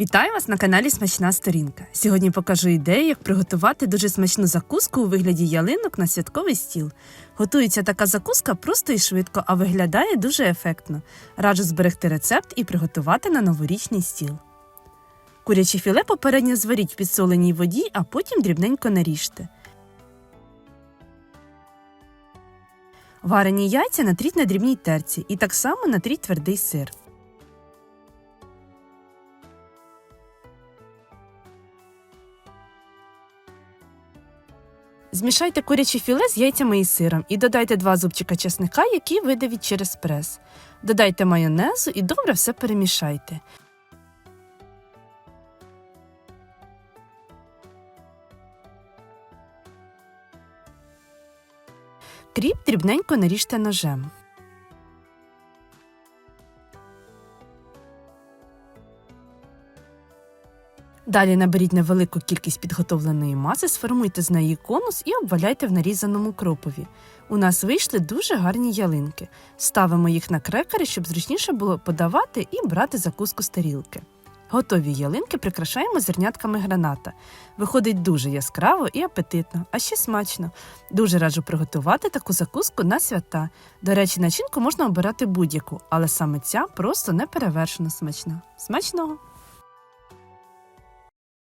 Вітаю вас на каналі Смачна Сторінка. Сьогодні покажу ідею, як приготувати дуже смачну закуску у вигляді ялинок на святковий стіл. Готується така закуска просто і швидко, а виглядає дуже ефектно. Раджу зберегти рецепт і приготувати на новорічний стіл. Куряче філе попередньо зваріть в підсоленій воді, а потім дрібненько наріжте. Варені яйця натріть на дрібній терці і так само натріть твердий сир. Змішайте куряче філе з яйцями і сиром і додайте два зубчика чесника, які видавіть через прес. Додайте майонезу і добре все перемішайте. Кріп дрібненько наріжте ножем. Далі наберіть невелику кількість підготовленої маси, сформуйте з неї конус і обваляйте в нарізаному кропові. У нас вийшли дуже гарні ялинки. Ставимо їх на крекери, щоб зручніше було подавати і брати закуску з тарілки. Готові ялинки прикрашаємо зернятками граната. Виходить дуже яскраво і апетитно, а ще смачно. Дуже раджу приготувати таку закуску на свята. До речі, начинку можна обирати будь-яку, але саме ця просто неперевершено смачна. Смачного!